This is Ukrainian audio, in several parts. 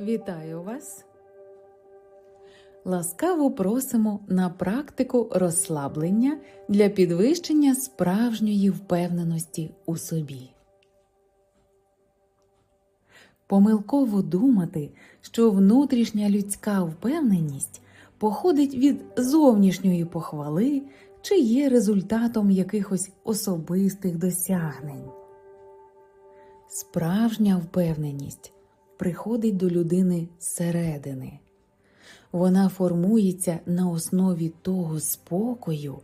Вітаю вас! Ласкаво просимо на практику розслаблення для підвищення справжньої впевненості у собі. Помилково думати, що внутрішня людська впевненість походить від зовнішньої похвали чи є результатом якихось особистих досягнень. Справжня впевненість приходить до людини зсередини. Вона формується на основі того спокою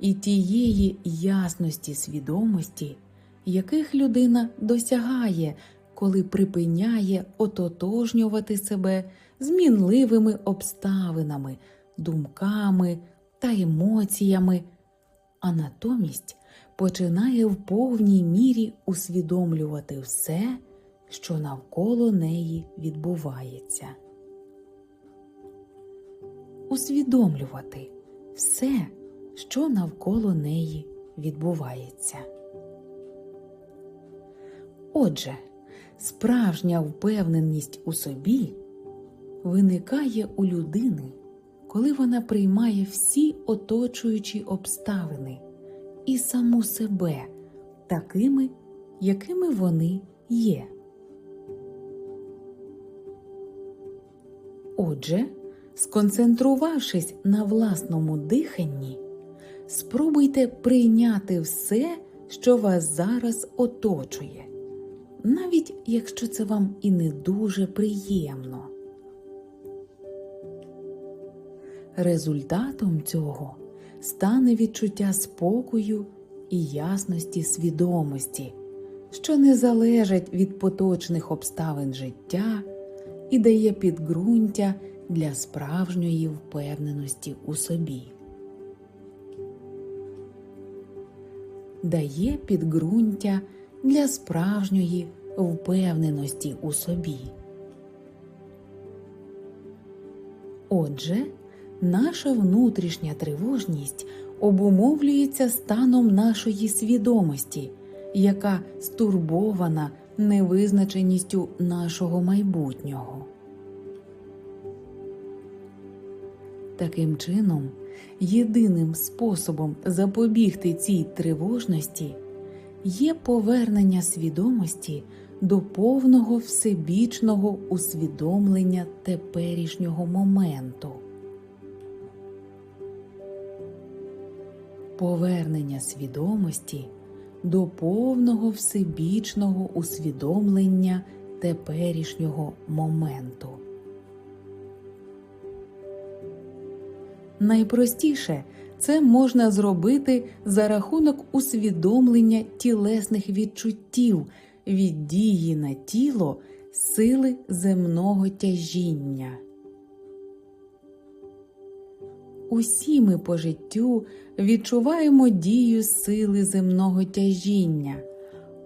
і тієї ясності свідомості, яких людина досягає, коли припиняє ототожнювати себе змінливими обставинами, думками та емоціями, а натомість починає в повній мірі усвідомлювати все, що навколо неї відбувається. Усвідомлювати все, що навколо неї відбувається. Отже, справжня впевненість у собі виникає у людини, коли вона приймає всі оточуючі обставини і саму себе такими, якими вони є. Отже, сконцентрувавшись на власному диханні, спробуйте прийняти все, що вас зараз оточує, навіть якщо це вам і не дуже приємно. Результатом цього стане відчуття спокою і ясності свідомості, що не залежать від поточних обставин життя і дає підґрунтя для справжньої впевненості у собі. Дає підґрунтя для справжньої впевненості у собі. Отже, наша внутрішня тривожність обумовлюється станом нашої свідомості, яка стурбована невизначеністю нашого майбутнього. Таким чином, єдиним способом запобігти цій тривожності є повернення свідомості до повного всебічного усвідомлення теперішнього моменту. Повернення свідомості до повного всебічного усвідомлення теперішнього моменту. Найпростіше це можна зробити за рахунок усвідомлення тілесних відчуттів від дії на тіло сили земного тяжіння. Усі ми по життю відчуваємо дію сили земного тяжіння,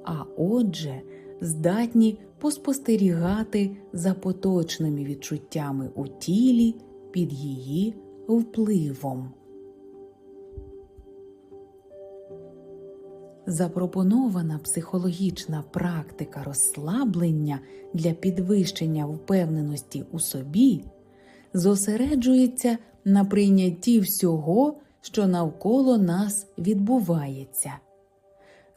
а отже, здатні поспостерігати за поточними відчуттями у тілі під її впливом. Запропонована психологічна практика розслаблення для підвищення впевненості у собі зосереджується на прийнятті всього, що навколо нас відбувається,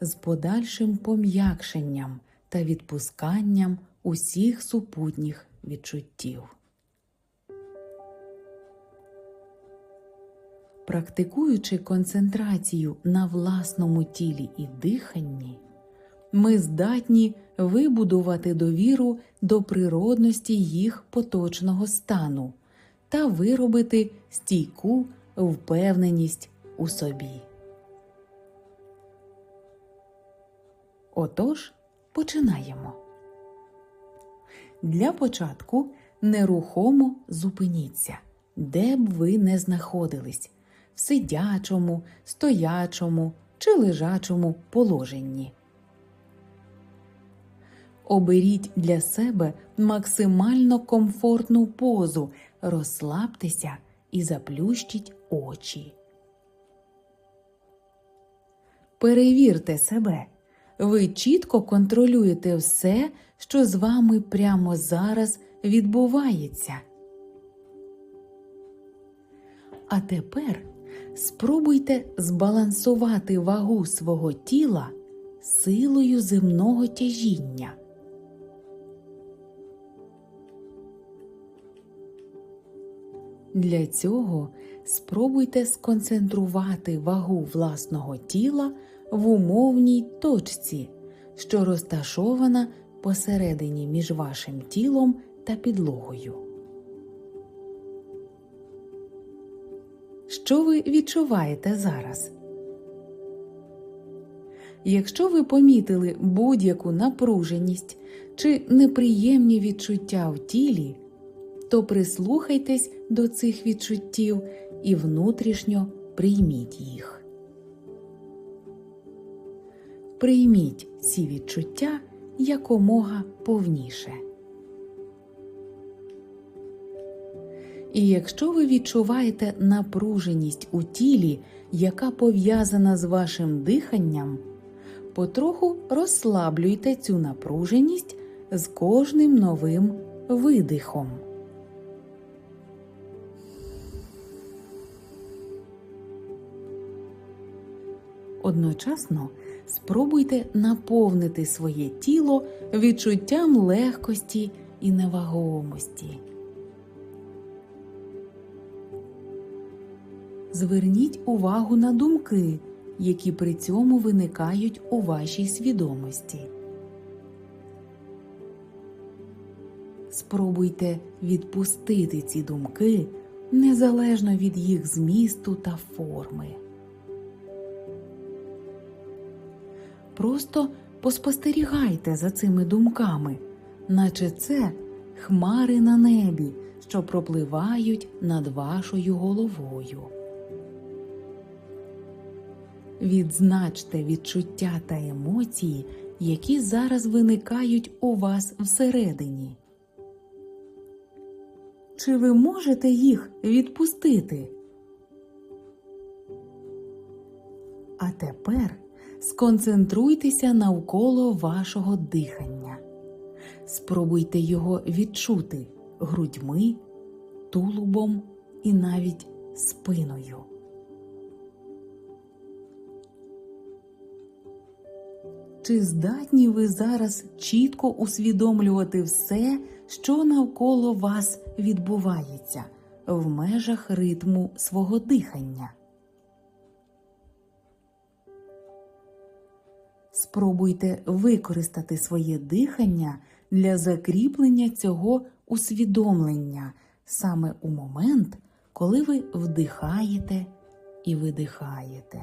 з подальшим пом'якшенням та відпусканням усіх супутніх відчуттів. Практикуючи концентрацію на власному тілі і диханні, ми здатні вибудувати довіру до природності їх поточного стану та виробити стійку впевненість у собі. Отож, починаємо. Для початку нерухомо зупиніться, де б ви не знаходились в сидячому, стоячому чи лежачому положенні. Оберіть для себе максимально комфортну позу, розслабтеся і заплющіть очі. Перевірте себе, ви чітко контролюєте все, що з вами прямо зараз відбувається. А тепер спробуйте збалансувати вагу свого тіла силою земного тяжіння. Для цього спробуйте сконцентрувати вагу власного тіла в умовній точці, що розташована посередині між вашим тілом та підлогою. Що ви відчуваєте зараз? Якщо ви помітили будь-яку напруженість чи неприємні відчуття в тілі, то прислухайтесь до цих відчуттів і внутрішньо прийміть їх. Прийміть ці відчуття якомога повніше. І якщо ви відчуваєте напруженість у тілі, яка пов'язана з вашим диханням, потроху розслаблюйте цю напруженість з кожним новим видихом. Одночасно спробуйте наповнити своє тіло відчуттям легкості і невагомості. Зверніть увагу на думки, які при цьому виникають у вашій свідомості. Спробуйте відпустити ці думки незалежно від їх змісту та форми. Просто поспостерігайте за цими думками, наче це хмари на небі, що пропливають над вашою головою. Відзначте відчуття та емоції, які зараз виникають у вас всередині. Чи ви можете їх відпустити? А тепер сконцентруйтеся навколо вашого дихання. Спробуйте його відчути грудьми, тулубом і навіть спиною. Чи здатні ви зараз чітко усвідомлювати все, що навколо вас відбувається в межах ритму свого дихання? Спробуйте використати своє дихання для закріплення цього усвідомлення саме у момент, коли ви вдихаєте і видихаєте.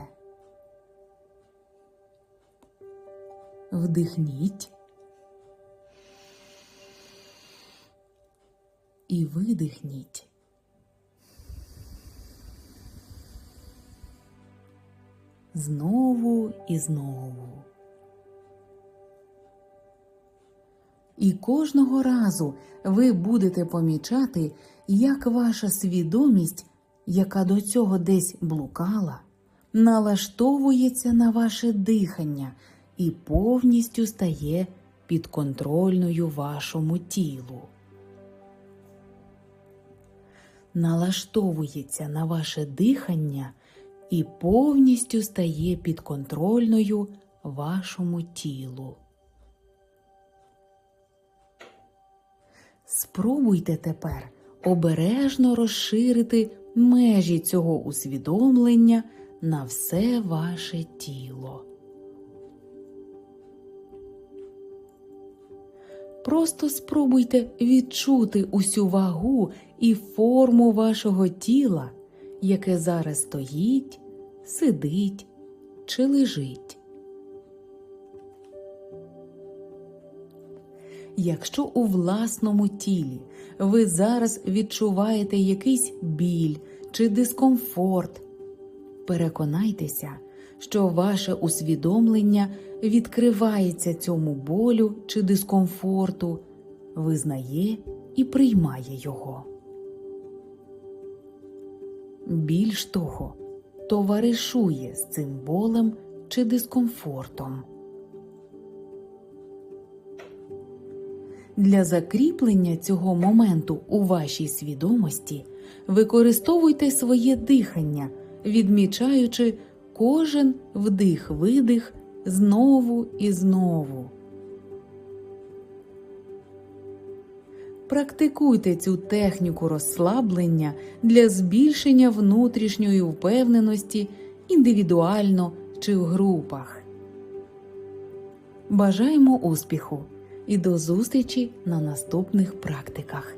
Вдихніть і видихніть. Знову і знову. І кожного разу ви будете помічати, як ваша свідомість, яка до цього десь блукала, налаштовується на ваше дихання і повністю стає підконтрольною вашому тілу. Налаштовується на ваше дихання і повністю стає підконтрольною вашому тілу. Спробуйте тепер обережно розширити межі цього усвідомлення на все ваше тіло. Просто спробуйте відчути усю вагу і форму вашого тіла, яке зараз стоїть, сидить чи лежить. Якщо у власному тілі ви зараз відчуваєте якийсь біль чи дискомфорт, переконайтеся, що ваше усвідомлення відкривається цьому болю чи дискомфорту, визнає і приймає його. Більш того, товаришує з цим болем чи дискомфортом. Для закріплення цього моменту у вашій свідомості використовуйте своє дихання, відмічаючи кожен вдих-видих знову і знову. Практикуйте цю техніку розслаблення для збільшення внутрішньої впевненості індивідуально чи в групах. Бажаємо успіху і до зустрічі на наступних практиках.